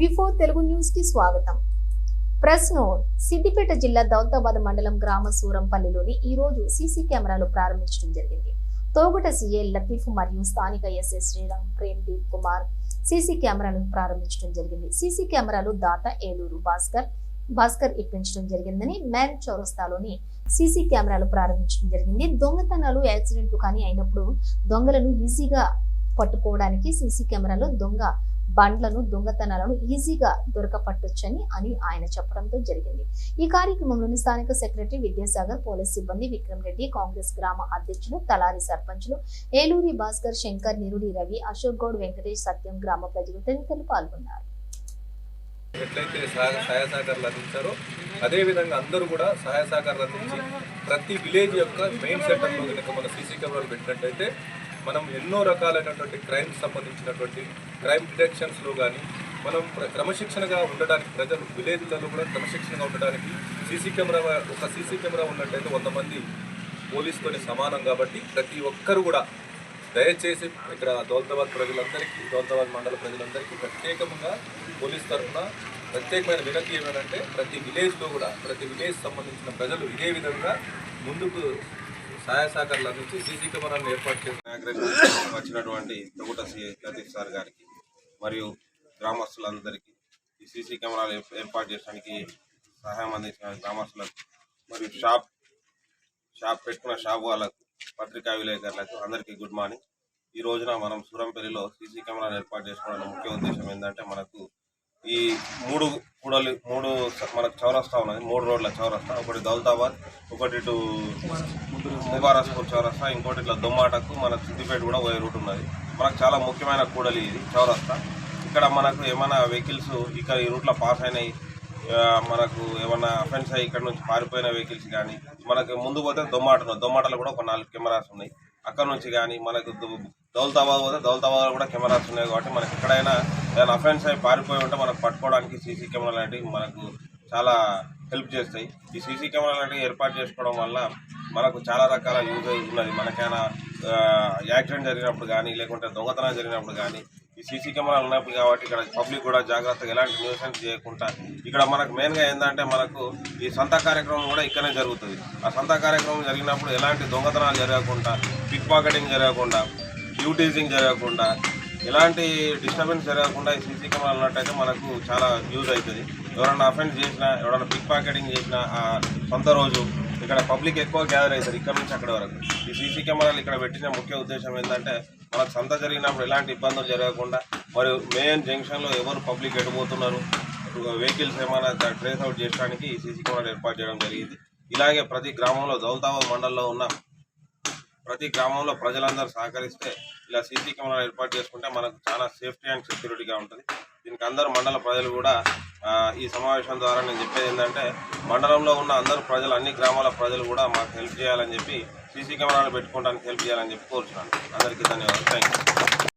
TV four Telugu న్యూస్కి స్వాగతం. Press note. Siddipet జిల్లా దౌలతాబాద్ మండలం గ్రామ సూరంపల్లిలోని ఈ రోజు సీసీ కెమెరాలు ప్రారంభించడం జరిగింది. తోగుట సీఏ లతీఫ్ మరియు స్థానిక ఎస్ఎస్ శ్రీరామ్ ప్రేమ్ దీప్ కుమార్ సీసీ కెమెరాలను ప్రారంభించడం జరిగింది. సీసీ కెమెరాలు దాత ఏలూరు భాస్కర్ భాస్కర్ ఇప్పించడం జరిగిందని మ్యాన్ చౌరస్తాలోని సీసీ కెమెరాలు ప్రారంభించడం జరిగింది. దొంగతనాలు యాక్సిడెంట్లు కానీ అయినప్పుడు దొంగలను ఈజీగా పట్టుకోవడానికి సీసీ కెమెరాలో దొంగ బండ్లను దొంగతనాలను ఈజీగా దొరకపట్టొచ్చని అని ఆయన చెప్పడంతో జరిగింది. ఈ కార్యక్రమంలోని స్థానిక సెక్రటరీ విద్యాసాగర్ పోలీస్ సిబ్బంది విక్రమ్ రెడ్డి కాంగ్రెస్ గ్రామ అధ్యక్షులు తలారి సర్పంచులు ఏలూరి భాస్కర్ శంకర్ నిరుడి రవి అశోక్ గౌడ్ వెంకటేష్ సత్యం గ్రామ ప్రజలు తదితరులు పాల్గొన్నారు. ఎట్లయితే సహాయ సహాయ సహకారాలు అందించారో అదేవిధంగా అందరూ కూడా సహాయ సహకారాలు అందించి ప్రతి విలేజ్ యొక్క మెయిన్ సెంటర్లో కనుక మన సీసీ కెమెరాలు పెట్టినట్టయితే మనం ఎన్నో రకాలైనటువంటి క్రైమ్ సంబంధించినటువంటి క్రైమ్ డిటెక్షన్స్లో కానీ మనం ప్ర- క్రమశిక్షణగా ఉండడానికి ప్రజలు విలేజ్లలో కూడా క్రమశిక్షణగా ఉండడానికి సీసీ కెమెరా ఒక సీసీ కెమెరా ఉన్నట్టయితే వంద మంది పోలీసుతోని సమానం కాబట్టి ప్రతి ఒక్కరు కూడా దయచేసి ఇక్కడ దౌలతాబాద్ ప్రజలందరికీ దౌలతాబాద్ మండల ప్రజలందరికీ ప్రత్యేకంగా పోలీస్ తరఫున ప్రత్యేకమైన వినతి అంటే ప్రతి విలేజ్లో కూడా ప్రతి విలేజ్ సంబంధించిన ప్రజలు ఇదే విధంగా ముందుకు సహాయ సహకారాలు అందించి సీసీ కెమెరాలను ఏర్పాటు చేసిన వచ్చినటువంటి తగుట సి లతీఫ్ సార్ గారికి మరియు గ్రామస్తులందరికీ ఈ సీసీ కెమెరాలు ఏర్పాటు చేయడానికి సహాయం అందించిన గ్రామస్తులకు మరియు షాప్ షాప్ పెట్టుకున్న షాప్ వాళ్ళకు పత్రికా విలేకరులకు అందరికీ గుడ్ మార్నింగ్. ఈ రోజున మనం సూరంపల్లిలో సీసీ కెమెరాలు ఏర్పాటు చేసుకోవడానికి ముఖ్య ఉద్దేశం ఏంటంటే మనకు ఈ మూడు కూడలి మూడు మనకు చౌరస్తా ఉన్నది మూడు రోడ్ల చౌరస్తా ఒకటి దౌలతాబాద్ ఒకటి ఇటు ముబారస్పూర్ చౌరస్తా ఇంకోటి ఇట్లా దొమ్మాటకు మన సిద్దిపేట కూడా పోయే రూట్ ఉన్నది. మనకు చాలా ముఖ్యమైన కూడలి ఇది చౌరస్తా. ఇక్కడ మనకు ఏమైనా వెహికల్స్ ఇక్కడ ఈ రూట్లో పాస్ అయినాయి మనకు ఏమైనా అఫెన్స్ అయ్యి ఇక్కడ నుంచి పారిపోయిన వెహికల్స్ కానీ మనకు ముందు పోతే దొమ్మాట ఉన్నది దొమ్మాటలో కూడా ఒక నాలుగు కెమెరాస్ ఉన్నాయి. అక్కడ నుంచి కానీ మనకు దు- దౌలతాబాద్ పోతే దౌలతాబాద్ కూడా కెమెరాస్ ఉన్నాయి కాబట్టి మనకి ఎక్కడైనా ఏదైనా అఫెన్స్ అయి పారిపోయి ఉంటే మనకు పట్టుకోవడానికి సీసీ కెమెరా లాంటివి మనకు చాలా హెల్ప్ చేస్తాయి. ఈ సీసీ కెమెరా లాంటివి ఏర్పాటు చేసుకోవడం వల్ల మనకు చాలా రకాల యూజ్ ఉన్నది. మనకైనా యాక్సిడెంట్ జరిగినప్పుడు కానీ లేకుంటే దొంగతనం జరిగినప్పుడు కానీ ఈ సీసీ కెమెరాలు ఉన్నప్పుడు కాబట్టి ఇక్కడ పబ్లిక్ కూడా జాగ్రత్తగా ఎలాంటి న్యూసెన్స్ చేయకుండా ఇక్కడ మనకు మెయిన్గా ఏంటంటే మనకు ఈ సంత కార్యక్రమం కూడా ఇక్కడనే జరుగుతుంది. ఆ సంత కార్యక్రమం జరిగినప్పుడు ఎలాంటి దొంగతనాలు జరగకుండా పిక్ పాకెటింగ్ జరగకుండా యూటీజింగ్ జరగకుండా ఎలాంటి డిస్టర్బెన్స్ జరగకుండా ఈ సీసీ కెమెరాలు ఉన్నట్టయితే మనకు చాలా యూజ్ అవుతుంది. ఎవరైనా అఫెండ్ చేసినా ఎవరైనా పిక్ పాకెటింగ్ చేసినా ఆ సొంత రోజు ఇక్కడ పబ్లిక్ ఎక్కువ గ్యాదర్ అయ్యారు ఇక్కడ నుంచి అక్కడ వరకు. ఈ సీసీ కెమెరాలు ఇక్కడ పెట్టిన ముఖ్య ఉద్దేశం ఏంటంటే మనకు సంత జరిగినప్పుడు ఎలాంటి ఇబ్బందులు జరగకుండా మరియు మెయిన్ జంక్షన్లో ఎవరు పబ్లిక్ ఎడిపోతున్నారు వెహికల్స్ ఏమైనా ట్రేస్ అవుట్ చేయడానికి ఈ సీసీ కెమెరాలు ఏర్పాటు చేయడం జరిగింది. ఇలాగే ప్రతి గ్రామంలో దౌల్తాబాద్ మండలంలో ఉన్న ప్రతి గ్రామంలో ప్రజలందరూ సహకరిస్తే ఇలా సీసీ కెమెరాలు ఏర్పాటు చేసుకుంటే మనకు చాలా సేఫ్టీ అండ్ సెక్యూరిటీగా ఉంటుంది. దీనికి అందరూ మండల ప్రజలు కూడా ఈ సమావేశం ద్వారా నేను చెప్పేది ఏంటంటే మండలంలో ఉన్న అందరూ ప్రజలు అన్ని గ్రామాల ప్రజలు కూడా మాకు హెల్ప్ చేయాలని చెప్పి సీసీ కెమెరాలు పెట్టుకోవడానికి హెల్ప్ చేయాలని చెప్పి కోరుతున్నాను అందరికీ ధన్యవాదాలు. Thank you